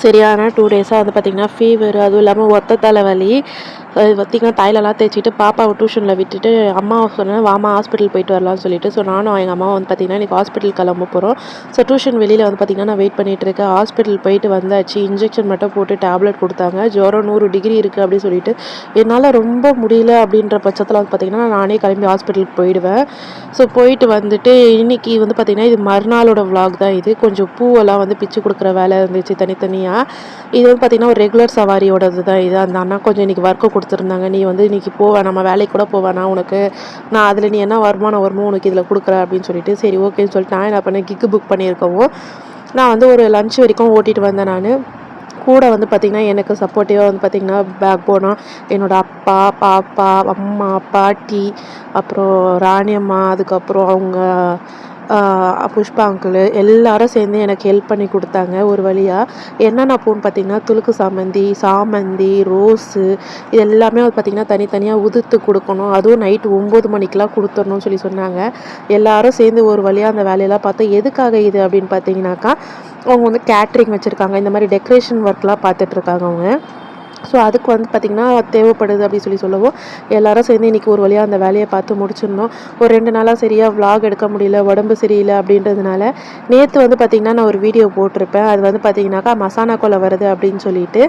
சரியான டூ டேஸாக வந்து பார்த்திங்கன்னா ஃபீவர் அதுவும் இல்லாமல் ஒத்த தலைவலி பார்த்திங்கன்னா தைலெல்லாம் தேய்ச்சிட்டு பாப்பாவை டியூஷனில் விட்டுட்டு அம்மாவை சொன்னேன் வாமா ஹாஸ்பிட்டல் போயிட்டு வரலாம்னு சொல்லிட்டு. ஸோ நானும் எங்கள் அம்மாவும் வந்து பார்த்திங்கன்னா இன்றைக்கி ஹாஸ்பிட்டல் கிளம்ப போகிறோம் ஸோ டியூஷன் வெளியில் வந்து பார்த்திங்கன்னா நான் வெயிட் பண்ணிகிட்ருக்கேன் இருக்கேன். ஹாஸ்பிட்டல் போயிட்டு வந்தாச்சு. இன்ஜெக்ஷன் மட்டும் போட்டு டேப்லெட் கொடுத்தாங்க. ஜுரம் நூறு டிகிரி இருக்குது அப்படின்னு சொல்லிட்டு. என்னால் ரொம்ப முடியல அப்படின்ற பட்சத்தில் வந்து பார்த்திங்கன்னா நானே கிளம்பி ஹாஸ்பிட்டலுக்கு போயிடுவேன். ஸோ போயிட்டு வந்துட்டு இன்னைக்கு வந்து பார்த்திங்கன்னா இது மறுநாளோட vlog தான் இது. கொஞ்சம் பூவெல்லாம் வந்து பிச்சு கொடுக்குற வேலை இருந்துச்சு தனித்தனியாக இது வந்து பார்த்திங்கன்னா ஒரு ரெகுலர் சவாரியோடது தான் இது. அந்த அண்ணா கொஞ்சம் இன்றைக்கி ஒர்க்கு கொடுத்துருந்தாங்க. நீ வந்து இன்றைக்கி போவேன் நம்ம வேலைக்கு கூட போவேனா உனக்கு நான் அதில் நீ என்ன வருமானம் வருமோ உனக்கு இதில் கொடுக்குற அப்படின்னு சொல்லிட்டு சரி ஓகேன்னு சொல்லிட்டு நான் என்ன பண்ணேன் கிக்கு புக் பண்ணியிருக்கவும் நான் வந்து ஒரு லஞ்ச் வரைக்கும் ஓட்டிகிட்டு வந்தேன் நான். கூட வந்து பார்த்திங்கன்னா எனக்கு சப்போர்ட்டிவாக வந்து பார்த்திங்கன்னா பேக் போனால் என்னோடய அப்பா பாப்பா அம்மா பாட்டி அப்புறம் ராணி அம்மா அதுக்கப்புறம் அவங்க புஷ்பா அங்கிள் எல்லாரும் சேர்ந்து எனக்கு ஹெல்ப் பண்ணி கொடுத்தாங்க ஒரு வழியாக என்னென்ன பூன்னு பார்த்திங்கன்னா துளுக்கு சாமந்தி சாமந்தி ரோஸு இது எல்லாமே வந்து பார்த்திங்கன்னா தனித்தனியாக உதிர்த்து கொடுக்கணும். அதுவும் நைட்டு ஒம்பது மணிக்கெலாம் கொடுத்துடணும்னு சொல்லி சொன்னாங்க. எல்லாரும் சேர்ந்து ஒரு வழியாக அந்த வேலையெல்லாம் பார்த்தா எதுக்காக இது அப்படின்னு பார்த்தீங்கன்னாக்கா அவங்க வந்து கேட்ரிங் வச்சுருக்காங்க. இந்த மாதிரி டெக்கரேஷன் ஒர்க்லாம் பார்த்துட்ருக்காங்க அவங்க. ஸோ அதுக்கு வந்து பார்த்திங்கன்னா தேவைப்படுது அப்படின்னு சொல்லி சொல்லவும் எல்லாரும் சேர்ந்து இன்றைக்கி ஒரு வழியாக அந்த வேலையை பார்த்து முடிச்சிருந்தோம் ஒரு ரெண்டு நாளாக சரியாக vlog எடுக்க முடியல உடம்பு சரியில்லை அப்படின்றதுனால நேற்று வந்து பார்த்திங்கன்னா நான் ஒரு வீடியோ போட்டிருப்பேன். அது வந்து பார்த்திங்கனாக்கா மசானா கொலை வருது அப்படின்னு சொல்லிட்டு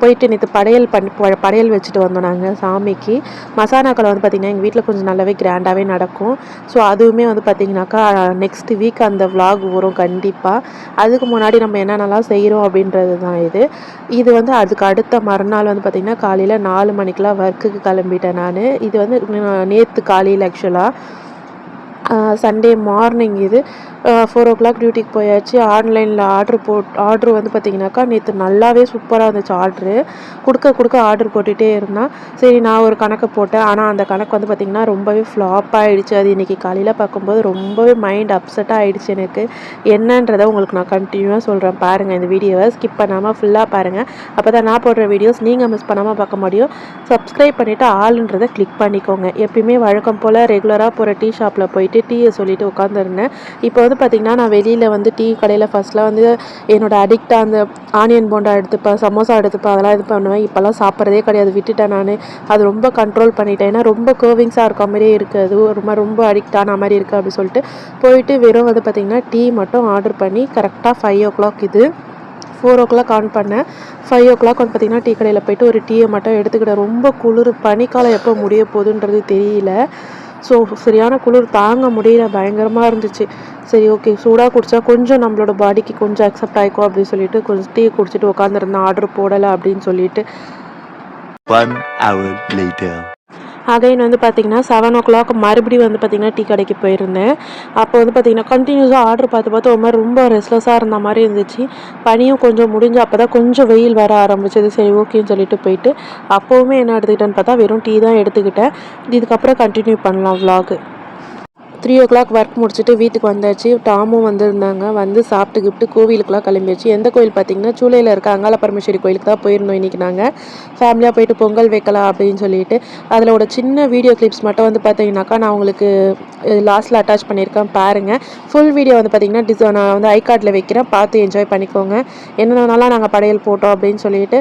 போயிட்டு நேற்று படையல் பண்ணி ப- படையல் வச்சுட்டு வந்தோம் நாங்கள் சாமிக்கு. மசானா கொலை வந்து பார்த்திங்கன்னா எங்கள் வீட்டில் கொஞ்சம் நல்லாவே கிராண்டாகவே நடக்கும். ஸோ அதுவுமே வந்து பார்த்திங்கனாக்கா நெக்ஸ்ட் வீக் அந்த vlog வரும் கண்டிப்பாக அதுக்கு முன்னாடி நம்ம என்னென்னலாம் செய்கிறோம் அப்படின்றது தான் இது. இது வந்து அதுக்கு அடுத்த மறுநாள் வந்து பார்த்திங்கன்னா காலையில் நாலு மணிக்கெலாம் ஒர்க்குக்கு கிளம்பிட்டேன் நான். இது வந்து நேற்று காலையில் ஆக்சுவலாக சண்டே மார்னிங் இது. ஃபோர் ஓ கிளாக் டியூட்டிக்கு போயாச்சு. ஆன்லைனில் ஆர்டர் போட் ஆர்டர் வந்து பார்த்திங்கனாக்கா நேற்று நல்லாவே சூப்பராக இருந்துச்சு ஆர்டரு கொடுக்க கொடுக்க ஆர்டர் போட்டுகிட்டே இருந்தான் சரி நான் ஒரு கணக்கு போட்டேன். ஆனால் அந்த கணக்கு வந்து பார்த்திங்கன்னா ரொம்பவே ஃப்ளாப் ஆகிடுச்சு அது இன்றைக்கி காலையில் பார்க்கும்போது ரொம்பவே மைண்ட் அப்செட்டாக ஆகிடுச்சு எனக்கு. என்னன்றதை உங்களுக்கு நான் கண்டினியூவாக சொல்கிறேன் பாருங்கள் இந்த வீடியோவை ஸ்கிப் பண்ணாமல் ஃபுல்லாக பாருங்கள் அப்போ தான் நான் போடுற வீடியோஸ் நீங்கள் மிஸ் பண்ணாமல் பார்க்க முடியும். சப்ஸ்கிரைப் பண்ணிவிட்டு ஆளுன்றதை கிளிக் பண்ணிக்கோங்க. எப்பயுமே வழக்கம் போல் ரெகுலராக போகிற டீ ஷாப்பில் போய் போயிட்டு டீயை சொல்லிட்டு உட்காந்துருந்தேன் இப்போ வந்து பார்த்திங்கன்னா நான் வெளியில் வந்து டீ கடையில் ஃபஸ்ட்டில் வந்து என்னோடய அடிக்டாக அந்த ஆனியன் போண்டா எடுத்துப்பேன் சமோசா எடுத்துப்பேன் அதெல்லாம் இது பண்ணுவேன். இப்போல்லாம் சாப்பிட்றதே கிடையாது விட்டுட்டேன் நான். அது ரொம்ப கண்ட்ரோல் பண்ணிட்டேன். ஏன்னா ரொம்ப கேர்விங்ஸாக இருக்க. மாதிரியே இருக்குது ரொம்ப ரொம்ப அடிக்ட் ஆன மாதிரி இருக்குது அப்படி சொல்லிட்டு போயிட்டு வெறும் வந்து பார்த்திங்கன்னா டீ மட்டும் ஆர்டர் பண்ணி கரெக்டாக ஃபைவ் ஓ கிளாக் இது ஃபோர் ஓ கிளாக் ஆன் பண்ணேன். ஃபைவ் ஓ கிளாக் வந்து பார்த்திங்கன்னா டீ கடையில் போயிட்டு ஒரு டீயை மட்டும் எடுத்துக்கிட்டேன். ரொம்ப குளிர் பனிக்காலம் எப்போ முடிய போகுதுன்றது தெரியல. ஸோ சரியான குளிர் தாங்க முடியல. பயங்கரமாக இருந்துச்சு. சரி ஓகே சூடாக குடித்தா கொஞ்சம் நம்மளோட பாடிக்கு கொஞ்சம் அக்செப்ட் ஆகிக்கும் அப்படின்னு சொல்லிட்டு கொஞ்சம் டீ குடிச்சிட்டு உட்காந்துருந்தேன் ஆர்டர் போடலை அப்படின்னு சொல்லிட்டு. அகைன் வந்து பார்த்தீங்கன்னா செவன் ஓ கிளாக் மறுபடியும் வந்து பார்த்தீங்கன்னா டீ கடைக்கு போயிருந்தேன். அப்போ வந்து பார்த்தீங்கன்னா கண்டினியூஸாக ஆர்டர் பார்த்து பார்த்து ஒரு மாதிரி ரொம்ப ரெஸ்ட்லெஸ்ஸாக இருந்த மாதிரி இருந்துச்சு. பனியும் கொஞ்சம் முடிஞ்சு அப்போ தான் கொஞ்சம் வெயில் வர ஆரம்பிச்சது. சரி ஓகேன்னு சொல்லிட்டு போயிட்டு அப்போவுமே என்ன எடுத்துக்கிட்டேன்னு பார்த்தா வெறும் டீ தான் எடுத்துக்கிட்டேன். இதுக்கப்புறம் கண்டினியூ பண்ணலாம் vlog three o'clock work முடிச்சுட்டு வீட்டுக்கு வந்தாச்சு. டாமும் வந்திருந்தாங்க. வந்து சாப்பிட்டு கிப்ட்டு கோவிலுக்குலாம் கிளம்பியாச்சு. எந்த கோயில் பார்த்தீங்கன்னா சூளையில் இருக்க அங்கால பரமேஸ்வரி கோயிலுக்கு தான் போயிருந்தோம் இன்றைக்கி நாங்கள் ஃபேமிலியாக போயிட்டு பொங்கல் வைக்கலாம் அப்படின்னு சொல்லிட்டு. அதில் ஒரு சின்ன வீடியோ கிளிப்ஸ் மட்டும் வந்து பார்த்தீங்கன்னாக்கா நான் உங்களுக்கு லாஸ்ட்டில் அட்டாச் பண்ணியிருக்கேன். பாருங்கள் ஃபுல் வீடியோ வந்து பார்த்தீங்கன்னா டிஸ் நான் வந்து ஐ கார்டில் வைக்கிறேன். பார்த்து என்ஜாய் பண்ணிக்கோங்க. என்னென்னலாம் நாங்கள் படையல் போட்டோம் அப்படின்னு சொல்லிட்டு.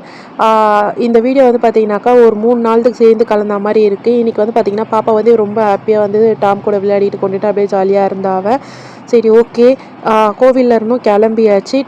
இந்த வீடியோ வந்து பார்த்தீங்கன்னாக்கா ஒரு மூணு நாளுக்கு சேர்ந்து கலந்த மாதிரி இருக்குது இன்றைக்கி வந்து பார்த்தீங்கன்னா பாப்பா வந்து ரொம்ப ஹாப்பியாக வந்து டாம் கூட விளையாடிட்டு கொண்டுட்டு அப்படியே ஜாலியாக இருந்தாவ. சரி ஓகே கோவிலில் இருந்தும் கிளம்பியாச்சு.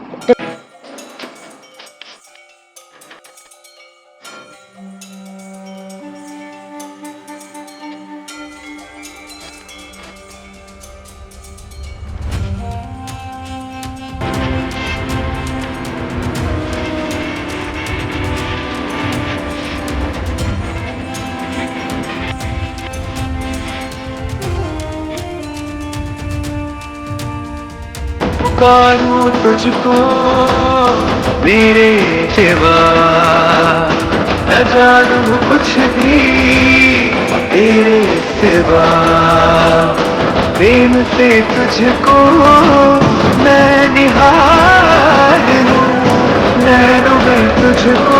पुकारूं तुझको, मेरे सेवा। न जानू कुछ भी तेरे सेवा। प्रेम से तुझको मैं निहार हूँ नैनों में तुझको